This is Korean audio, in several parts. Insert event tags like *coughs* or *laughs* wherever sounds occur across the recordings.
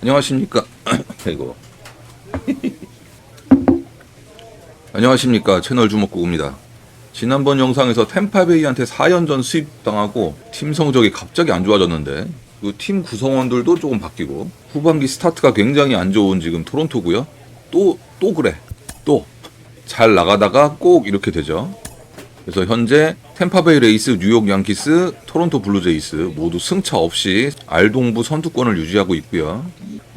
안녕하십니까. *coughs* 이거. *laughs* 안녕하십니까. 채널 주먹구구입니다. 지난번 영상에서 템파베이한테 4연 전 수입당하고 팀 성적이 갑자기 안 좋아졌는데 그 팀 구성원들도 조금 바뀌고 후반기 스타트가 굉장히 안 좋은 지금 토론토고요. 또 또 그래. 또 잘 나가다가 꼭 이렇게 되죠. 그래서 현재 템파베이 레이스, 뉴욕 양키스, 토론토 블루제이스 모두 승차 없이 알동부 선두권을 유지하고 있고요.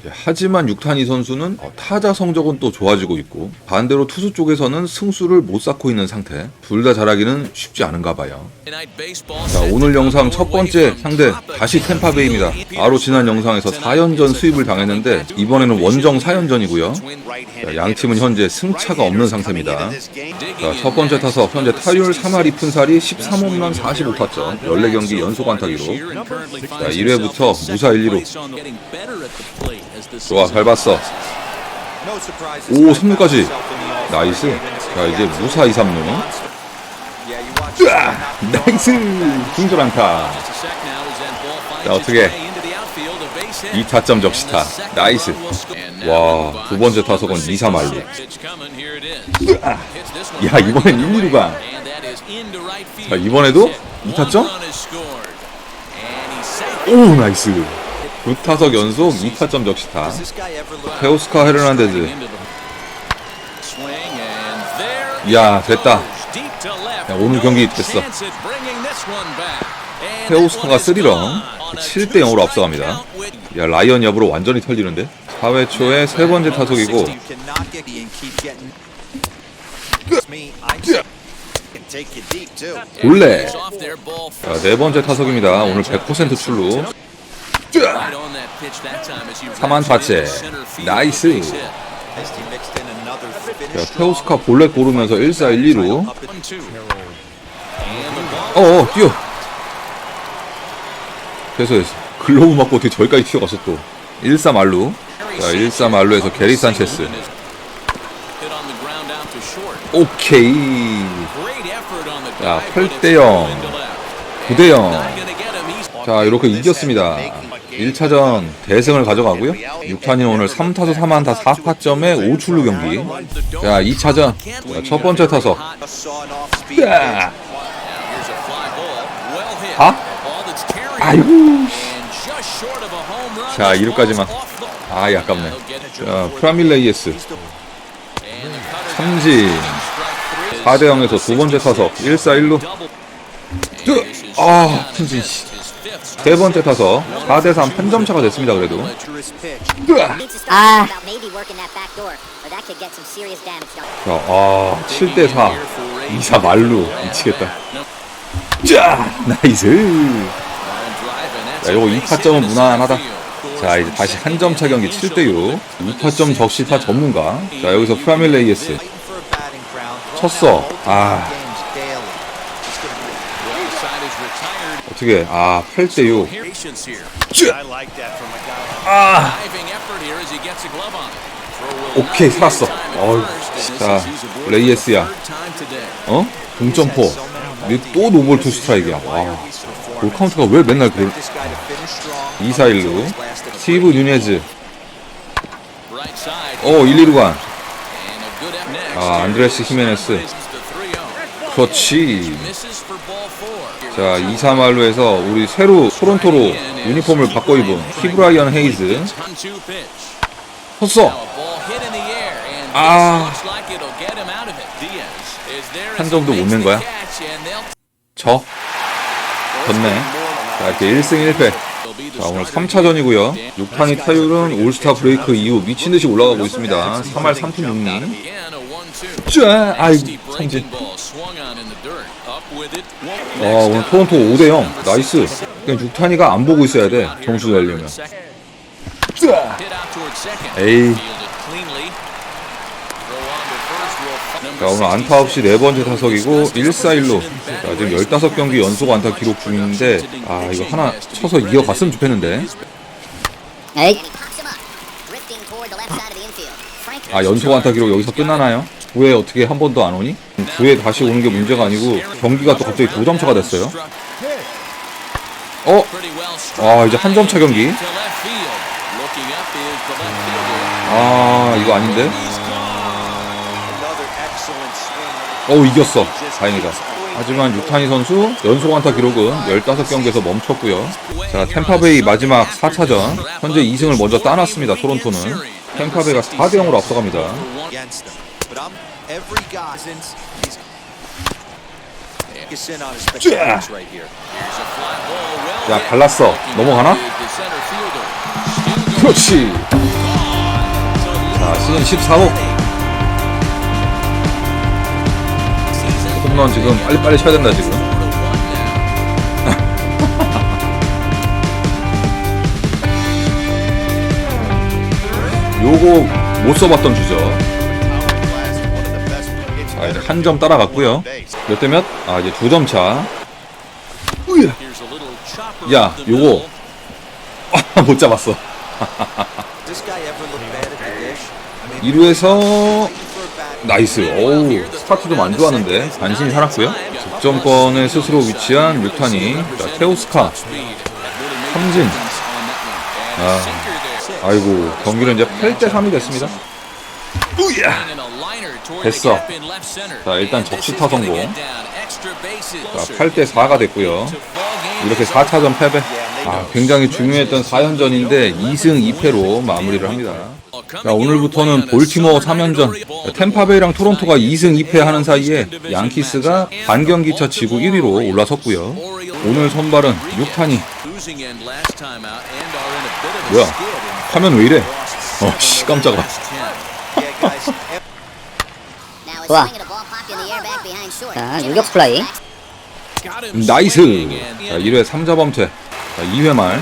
하지만 육탄이 선수는 어, 타자 성적은 또 좋아지고 있고 반대로 투수 쪽에서는 승수를 못 쌓고 있는 상태. 둘 다 잘하기는 쉽지 않은가 봐요. 자, 오늘 영상 첫 번째 상대 다시 템파베이입니다. 바로 지난 영상에서 4연전 수입을 당했는데 이번에는 원정 4연전이고요. 자, 양 팀은 현재 승차가 없는 상태입니다. 자, 첫 번째 타석 현재 타율 3할 2푼 살이 13홈런 45타점 14경기 연속 안타 기록. 자, 1회부터 무사 1, 2로 좋아 잘 봤어. 오 3루까지. 나이스. 자 이제 무사 2, 3루. 나이스! 중절 안타. 자 어떻게 2타점 적시타. 나이스. 와 두 번째 타석은 2, 3할루. 야 이번엔 1, 2루가. 자 이번에도 2타점? 오 나이스. 두 타석 연속 2타점 적시타. 페오스카 헤르난데즈. 야 됐다. 야, 오늘 경기 됐어. 페오스카가 스리런 7대 0으로 앞서갑니다 야 라이언 여부로 완전히 털리는데? 4회 초에 세 번째 타석이고. 올레 자, 네 번째 타석입니다. 오늘 100% 출루. 3한 타째. 나이스. 자, 페오스카 볼넷 고르면서 1사 1, 2루. 어어 뛰어. 됐어 됐어 글로브 맞고 어떻게 저기까지 튀어갔어 또. 1사 말루. 자 1사 말루에서 게리 산체스. 오케이. 자 8대 0 9대 0 자 이렇게 이겼습니다. 1차전 대승을 가져가고요. 6탄이 오늘 3타수 3안타 4타점에 5출루 경기. 자 2차전. 자, 첫 번째 타석. 야! 가? 아이고 자 2루까지만. 아 아깝네. 자 프라밀레이에스. 삼진. 4대 0에서 두 번째 타석 1사 1루 아 삼진 씨. 세 번째 타석 4대 3한점 차가 됐습니다 그래도. 아. 자, 아 7대 4 2사 말루 미치겠다. 자 나이스 자 요거 2타점은 무난하다. 자 이제 다시 한 점 차 경기 7대 6 2타점 적시타 전문가. 자 여기서 프라밀레이에스. 쳤어. 아. 어떻게 아 8대 6 아. 오케이 살았어. 어휴 자 레이에스야. 어? 동점포. 근데 또 노볼 투 스트라이크야. 와 볼 카운트가 왜 맨날 그 2사 1루 스티브 뉴네즈. 어 1, 2루간 아 안드레스 히메네스. 그렇지. 자 2, 3할루에서 우리 새로 토론토로 유니폼을 바꿔 입은 키브라이언 헤이즈. 섰어. 아. 한 점도 못 낸 거야? 저 졌네. 자 이렇게 1승 1패. 자 오늘 3차전이고요. 6탄이 타율은 올스타 브레이크 이후 미친 듯이 올라가고 있습니다. 3할 3푼 6리. 쫙 아이고 삼진 아 오늘 토론토 5대 0 나이스. 그냥 6탄이가 안 보고 있어야 돼 점수 내려면. 에이 자 오늘 안타 없이 네 번째 타석이고 1사1로 자 지금 15경기 연속 안타 기록 중인데 아 이거 하나 쳐서 이어갔으면 좋겠는데 에이. 아 연속 안타 기록 여기서 끝나나요? 9회 어떻게 한 번도 안 오니? 9회 다시 오는 게 문제가 아니고 경기가 또 갑자기 두점 차가 됐어요 어? 아 이제 한 점 차 경기 아 이거 아닌데? Swing. 어우 이겼어. 다행이다. 하지만 유타니 선수 연속 안타 기록은 15경기에서 멈췄고요. 자 템파베이 마지막 4차전. 현재 2승을 먼저 따놨습니다 토론토는. 템파베이가 4대0으로 앞서갑니다. 야 갈랐어. 넘어가나? 그렇지. 자 시즌 14호 홈런 지금 빨리빨리 쳐야 된다 지금. *laughs* 요거 못 써봤던 주죠. 자 이제 한 점 따라갔고요. 몇 대 몇? 아 이제 두 점 차. 야. 요거. *laughs* 못 잡았어. Does this guy ever look bad at the dish? I mean, 2루에서 for a bat, 나이스. 오우 스타트 좀안 좋았는데 간신히 살았고요. 득점권에 스스로 위치한 류타니 자 테오스카 삼진. 아, 아이고 경기는 이제 8대 3이 됐습니다. 됐어. 자 일단 적시타 성공. 자 자, 8대 4가 됐고요. 이렇게 4차전 패배. 아 굉장히 중요했던 4연전인데 2승 2패로 마무리를 합니다 자 오늘부터는 볼티모어 3연전 템파베이랑 토론토가 2승 2패 하는 사이에 양키스가 반경기차 지구 1위로 올라섰고요. 오늘 선발은 육탄이. 뭐야? 화면 왜 이래? 어씨 깜짝아. 좋아. 자, 유격 플라이. 나이스. 자 1회 3자 범퇴. 자 2회 말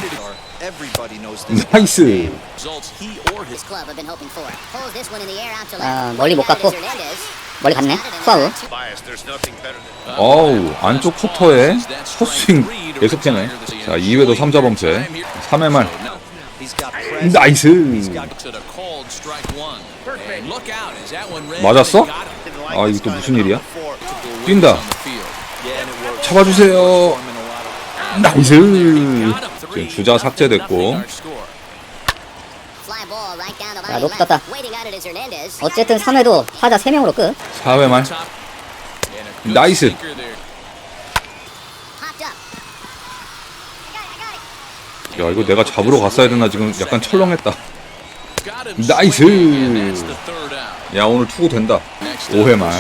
Everybody knows this. 나이스 His club have been hoping for. Pulls this one in the air out to 아, left. 멀리 못 갔고. 멀리 갔네. 투아웃. 어우 안쪽 커터에 헛스윙 계속해네 자 2회도 3자 범퇴 3회 말 He's got presence. 나이스 맞았어? 아 이거 또 무슨 일이야? 뛴다 잡아주세요 나이스 지금 주자 삭제됐고 야, 높 Hernandez. 어쨌든 3회도 타자 3명으로 끝. 4회 말 나이스. 야 이거 내가 잡으러 갔어야 되나 지금 약간 철렁했다 나이스 야 오늘 투구 된다 5회 말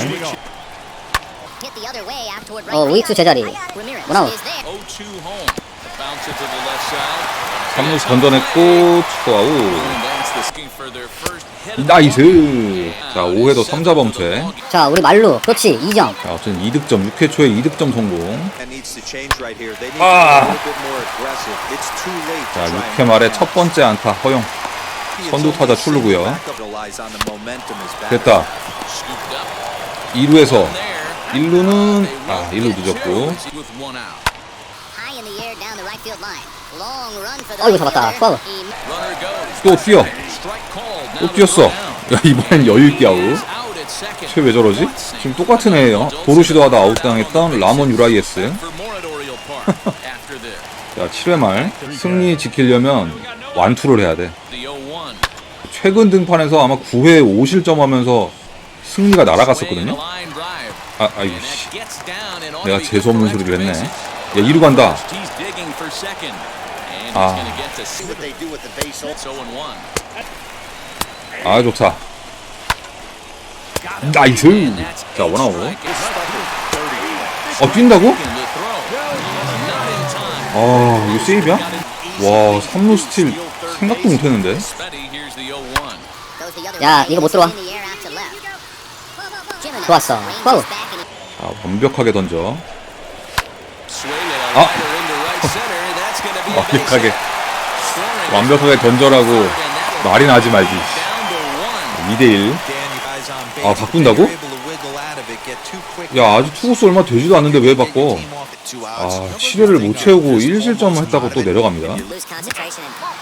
어, 우익수 제자리. 원아웃. Is there. 3루 던져냈고 투아웃 나이스 자 5회도 3자 범퇴 자, 우리 말루. 그렇지. 2점. 자 어쨌든 2득점 6회 초에 2득점 성공 Ah. to 자 try 6회 and 말에 첫 번째 안타 허용 선두 타자 출루고요 back. 됐다 2루에서 1루는 아 1루 늦었고 Right 잡았다. He 또 뛰어 또 뛰었어. *laughs* 야 이번엔 여유있게 아웃. 쟤왜 저러지? 지금 똑같은 애예요. 도루 시도 하다 아웃당했던 라몬 유라이에스. *laughs* 자 7회 *laughs* 말. 승리 지키려면 완투를 해야 돼. 최근 등판에서 아마 9회 5실점 하면서 승리가 날아갔었거든요. 아 아이고 씨. 내가 재수없는 소리를 했네 야 2루 간다 아. 아 좋다 나이스 자 원아웃 어 뛴다고? 아 이거 세이브야? 와 3루 스틸 생각도 못 했는데 goes the other 야. 이거 못 들어와. 좋았어. 자 완벽하게 던져 아 완벽하게 완벽하게 던져라고 말이 나지 말지 2대1 Dan, you guys on base. 아, 바꾼다고? 야 아직 투구수 얼마 되지도 않는데 왜 바꿔 아 outs. 7회를 못 채우고 1실점 했다고 또 내려갑니다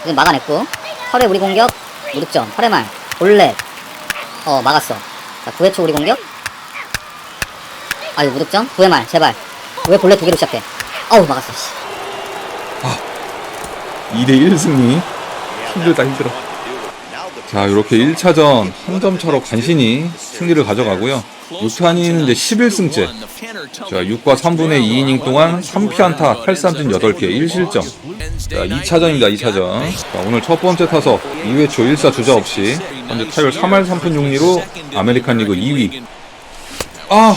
지금 막아냈고. 8회 우리 공격. 무득점. 8회 말. 볼넷. 어, 막았어. 자, 9회 초 우리 공격. 아유, 무득점. 9회 말. 제발. 왜 볼넷 두 개로 시작해? 어우, 막았어. 씨. 2대1 승리 힘들다 힘들어. 자 이렇게 1차전 한 점 차로 간신히 승리를 가져가고요. 6탄이는 이제 11승째. 자 6과 3분의 2이닝 동안 3피 안타 8삼진 8개 1실점. 자 2차전입니다 2차전. 자 오늘 첫 번째 타석 2회 초 1사 주자 없이 현재 타율 3할 3푼 6리로 아메리칸 리그 2위. 아!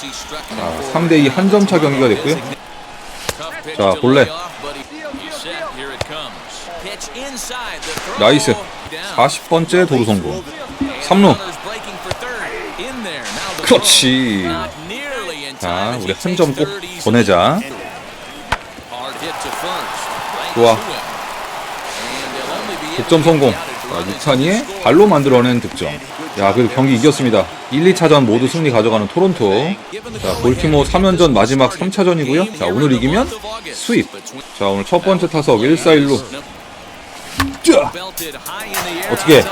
자 3대2 한 점차 경기가 됐고요. 자 볼래. 나이스. 40번째 도루 성공. 3루. 그렇지. 자, 우리 한 점꼭더 내자. 좋아. 득점 성공. 자, 6탄이의 발로 만들어낸 득점. 야, 그래도 경기 이겼습니다. 1, 2차전 모두 승리 가져가는 토론토. 자, 볼티모 3연전 마지막 3차전이고요. 자, 오늘 이기면 스윗. 자, 오늘 첫 번째 타석 1, 4, 1루. 자, 어떻게?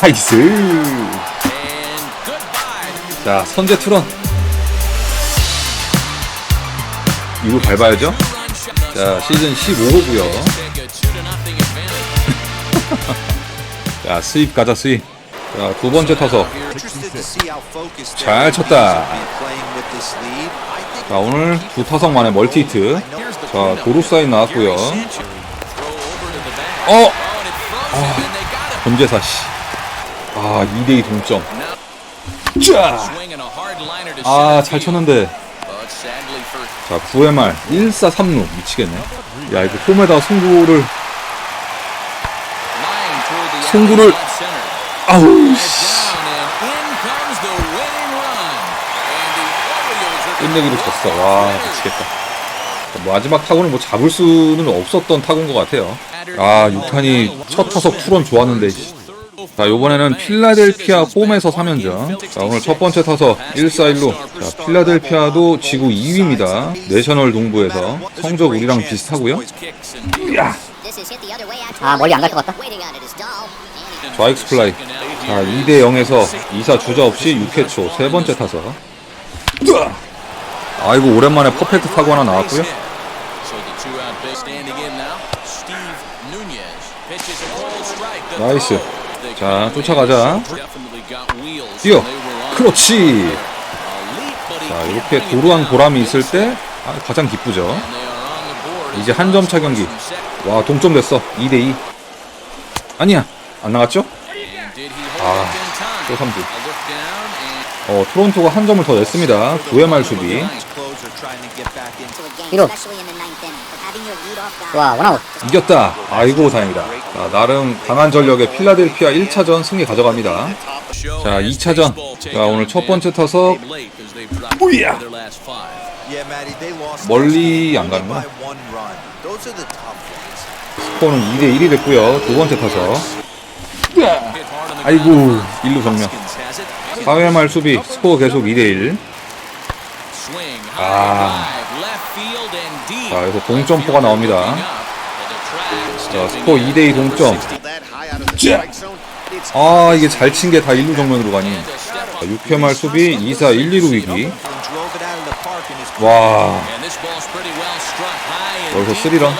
나이스. 자, 선제 투런. 이거 밟아야죠. 자, 시즌 15호고요. *laughs* 자, 스윕 가자, 스윕. 자, 두 번째 타석. 잘 쳤다. 자, 오늘 두 타석 만에 멀티 히트. 자, 도루 사인 나왔고요. 어! 본재사 씨. 아, 2대2 동점. 자! 아, 잘 쳤는데. 자, 9회 말 1사 3루 미치겠네. 야, 이거 홈에다 승부를 송구를 아우 씨. 끝내기로 졌어. 와, 미치겠다. 자, 마지막 타구는 뭐 잡을 수는 없었던 타구인 것 같아요. 아, 6탄이 첫 타석 투런 좋았는데. 씨. 자, 요번에는 필라델피아 홈에서 3연전. 자, 오늘 첫 번째 타석 1-4-1루. 자, 필라델피아도 지구 2위입니다. 내셔널 동부에서. 성적 우리랑 비슷하고요. 야! 아, 멀리 안 갈 것 같다. Is Dahl. And he 좌익스 플라이. 자, 2대 0에서 2사 주자 없이 6회 초 세 번째 타석. 아이고, 오랜만에 퍼펙트 타구 하나 나왔고요. 나이스. 자, 쫓아가자. 뛰어. 그렇지. 자, 이렇게 도루한 보람이 있을 때 아, 가장 기쁘죠. 이제 한 점 차 경기. 와, 동점 됐어. 2대 2. 아니야. 안 나갔죠? 아, 또 3주. 어, 토론토가 한 점을 더 냈습니다. 9회 말 수비. guy 좋아, 원아웃. 이겼다. 아이고, 다행이다. 자, 나름 강한 전력의 필라델피아 1차전 승리 가져갑니다. 자, 2차전. 자, 오늘 첫 번째 타석. 오야! 멀리 안 가는구나. 스코어는 2대 1이 됐고요. 두 번째 타석. 아이고, 일루 정면. 4회 말 수비 스코어 계속 2대 1. 아. 자, 여기서 동점포가 나옵니다. 자, 스코어 2대 2 동점. 아, 이게 잘 친 게다 일루 정면으로 가니. 자, 6회 말 수비 2사 1, 2루 위기. 와, 여기서 스리런.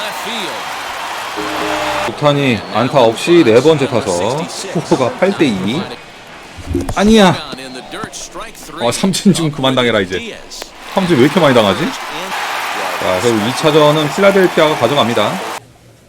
북탄이 안타 없이 네 번째 타석. 스코어가 8대 2. 아니야. 아, 삼진 좀 그만 당해라 이제. 삼진 왜 이렇게 많이 당하지? 자, 그리고 2차전은 필라델피아가 가져갑니다.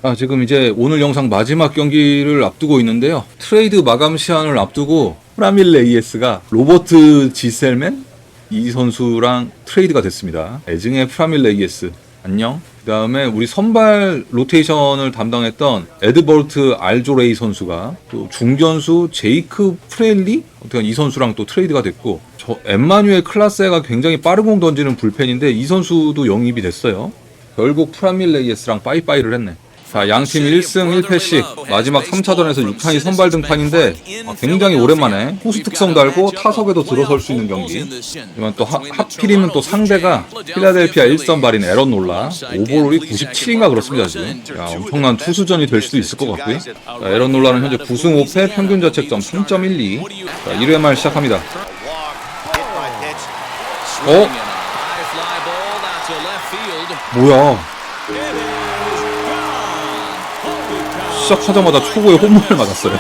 아, 지금 이제 오늘 영상 마지막 경기를 앞두고 있는데요. 트레이드 마감 시한을 앞두고 프라밀 레이에스가 로버트 지셀맨 이 선수랑 트레이드가 됐습니다. 애증의 프라밀 레이에스 안녕. 그 다음에 우리 선발 로테이션을 담당했던 에드버트 알조레이 선수가 또 중견수 제이크 프렐리 어떻게 이 선수랑 또 트레이드가 됐고 저 엠마뉴엘 클라세가 굉장히 빠른 공 던지는 불펜인데 이 선수도 영입이 됐어요. 결국 프라밀 레이에스랑 빠이빠이를 했네. 자, 양팀 1승 1패씩 마지막 3차전에서 6탄이 선발 등판인데 아, 굉장히 오랜만에 호수 특성 달고 타석에도 들어설 수 있는 경기. 하지만 또 하, 하필이면 또 상대가 필라델피아 1선발인 에런 놀라 오버롤이 97인가 그렇습니다 지금. 야, 엄청난 투수전이 될 수도 있을 것 같고요. 자, 에런 놀라는 현재 9승 5패 평균 자책점 3.12. 자, 1회 말 시작합니다. 어? 뭐야? 시작하자마자 초구에 홈런을 맞았어요.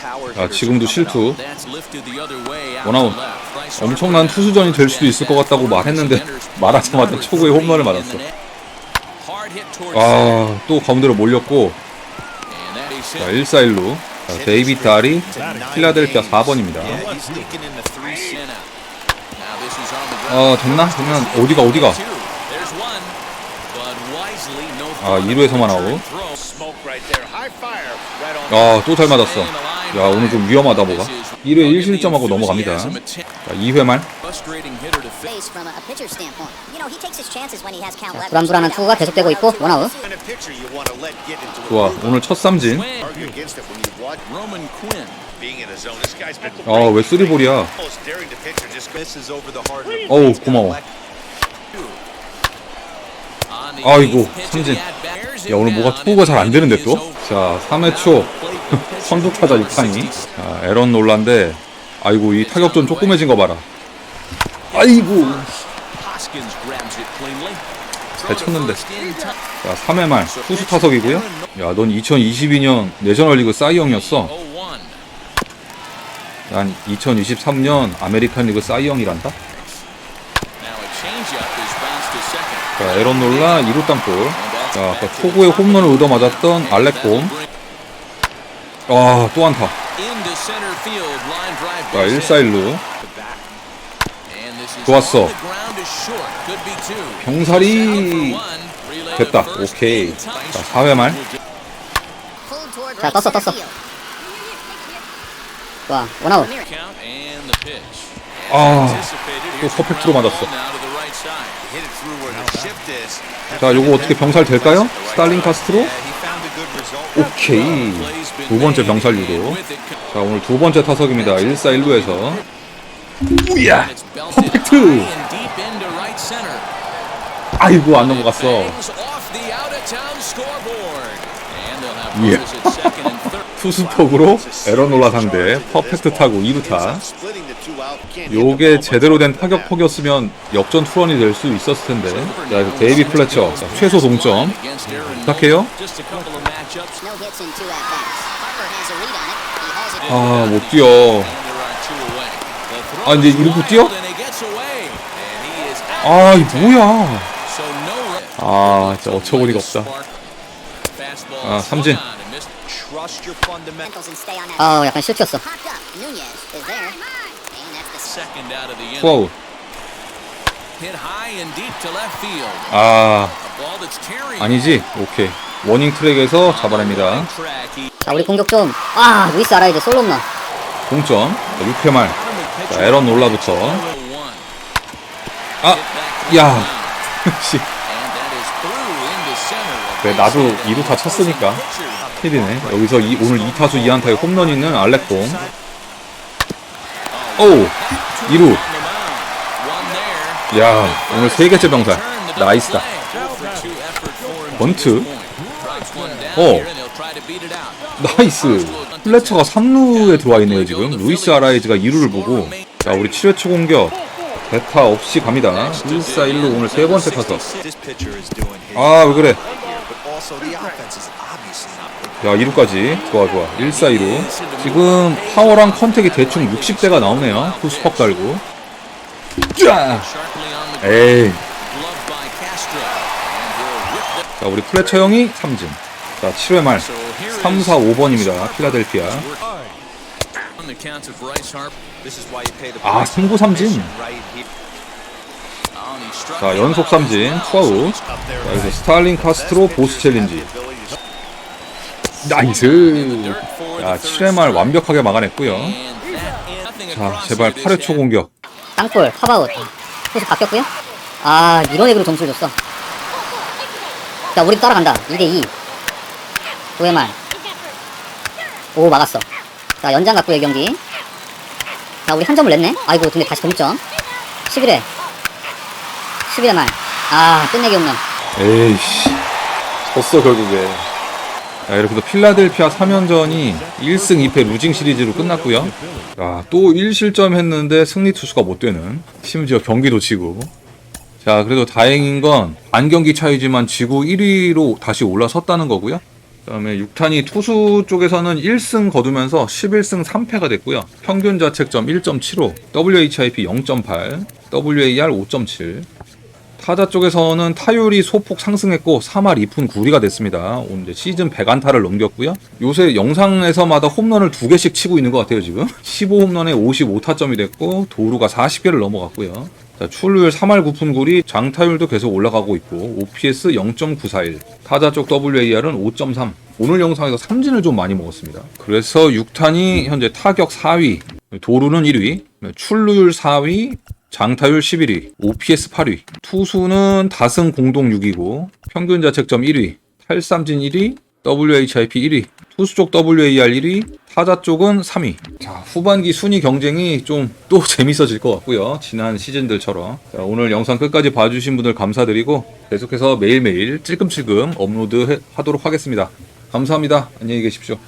power 아, 지금도 실투. 원아웃. 엄청난 투수전이 될 수도 있을 것 같다고 말했는데 *laughs* 말하자마자 초구에 홈런을 맞았어. 아, 또 가운데로 몰렸고 자, 1사 1루. 자, 데이빗 달이 필라델피아 4번입니다. out. Yeah, he's sneaking in the three. 어, 됐나? 그러면 어디가 어디가? 아, 2루에서만 아웃. 아, 또 잘 맞았어. 야, 오늘 좀 위험하다 뭐가. 1회 1실점하고 넘어갑니다. 자, 2회 말. 자. 불안불안한 투구가 계속되고 있고 원아웃. 좋아. 오늘 첫 삼진. argue against it when you watch 로만 퀸 being in a zone. This guy's been 아, 왜 쓰리볼이야? 어우. 고마워. 아이고, 삼진. 야, 오늘 뭐가 투구가 잘 안 되는데 또? 자, 3회 초. *laughs* 선두타자 6판이. 자, 에런 놀란데. 아이고, 이 타격전 조그매진 거 봐라. 아이고. 잘 쳤는데. 자, 3회 말. 투수 타석이고요. 야, 넌 2022년 내셔널리그 싸이형이었어. 난 2023년 아메리칸 리그 싸이형이란다. 자, 에런 놀라 2루 땅볼. 자, 아까 초구에 홈런을 얻어맞았던 알렉봄. 아, 또 안타. 자, 1사 1루. 좋았어. 병살이 됐다. 오케이. 자, 4회 말. 자, 떴어, 떴어. 좋아, 원아웃. 아, 또 퍼펙트로 맞았어. 자, 요거 어떻게 병살 될까요? 스탈린 카스트로? 오케이. 두 번째 병살 유도. 자, 오늘 두 번째 타석입니다. 1사 1루에서. 우야! 퍼펙트! 아이고, 안 넘어갔어. 예. 투수폭으로 에러놀라 상대 퍼펙트 타고 2루타. Splitting the two out. Can't hit the 요게 제대로 된. 타격폭이었으면 역전 투런이 될 수 있었을 텐데. 자, 이거 데이비 플래처. 자, 최소 동점. 부탁해요. No hits in two at bats. Harper has a read on it. He hauls it. 아, 못 뛰어. 아, 이제 이러고 뛰어? 아, 이 뭐야. 아, 진짜 어처구니가 없다. 아, 삼진. 아, 약간 the 투아웃. 아, 아, 아니지? 오케이. 워닝 트랙에서 잡아냅니다. 자, 우리 공격 좀. 아, 루이스 아라이즈 솔로 홈런. 동점. 자, 6회 말. 자, 에런 놀라부터. 아, 야. 씨. 그래, 나도 2루타 쳤으니까. 힐이네. 여기서 이, 오늘 2타수 2안타에 홈런 있는 알렉봉. 오우. 2루. 야, 오늘 세 개째 병살. 나이스다. 번트. 어. 나이스. 플래처가 3루에 들어와 있네요, 지금. 루이스 아라이즈가 2루를 보고. 자, 우리 7회 초 공격. 대타 없이 갑니다. 1사 1루 오늘 세 번째 타석. This pitcher is doing his 아, 왜 그래. 야, 2루까지. 좋아, 좋아. 1사 2루. 지금 파워랑 컨택이 대충 60대가 나오네요. 투스퍽 달고. 쫙! 에이. 자, 우리 플래처 형이 삼진. 자, 7회 말. 3, 4, 5번입니다. 필라델피아. 아, price. 3구 삼진. 자, 연속 삼진. 투아웃. 자, 여기서 스탈린 카스트로 보스 챌린지. 나이스. 야, 7회 말 완벽하게 막아냈고요. 자, 제발 8회 초 공격. 땅볼, 팝아웃. 투수 바뀌었고요. 아, 밀어내기로 점수를 줬어. 자, 우리 따라간다. 2대2. 9회 말. 오, 막았어. 자, 연장 갖고 의 경기. 자, 우리 한 점을 냈네. 아이고, 근데 다시 동점. 11회. 11회 말. 아, 끝내기 홈런. 에이씨. 졌어, 결국에. 자, 이렇게 해서 필라델피아 3연전이 1승 2패 루징 시리즈로 끝났고요. 자, 또 1실점 했는데 승리 투수가 못 되는. 심지어 경기도 치고. 자, 그래도 다행인 건 안경기 차이지만 지구 1위로 다시 올라섰다는 거고요. 그다음에 6탄이 투수 쪽에서는 1승 거두면서 11승 3패가 됐고요. 평균 자책점 1.75, WHIP 0.8, WAR 5.7. 타자 쪽에서는 타율이 소폭 상승했고 3할 2푼 9리가 됐습니다. 오늘 시즌 100안타를 넘겼고요. 요새 영상에서마다 홈런을 두 개씩 치고 있는 것 같아요, 지금. *laughs* 15홈런에 55타점이 됐고 도루가 40개를 넘어갔고요. 자, 출루율 3할 9푼 9리, 장타율도 계속 올라가고 있고 OPS 0.941, 타자 쪽 WAR은 5.3. 오늘 영상에서 삼진을 좀 많이 먹었습니다. 그래서 6탄이 현재 타격 4위, 도루는 1위, 출루율 4위, 장타율 11위, OPS 8위, 투수는 다승 공동 6위고 평균 자책점 1위, 탈삼진 1위, WHIP 1위, 투수 쪽 WAR 1위, 타자 쪽은 3위. 자, 후반기 순위 경쟁이 좀 또 *laughs* 재밌어질 것 같고요. 지난 시즌들처럼. 자, 오늘 영상 끝까지 봐주신 분들 감사드리고 계속해서 매일매일 찔끔찔끔 업로드 하도록 하겠습니다. 감사합니다. 안녕히 계십시오.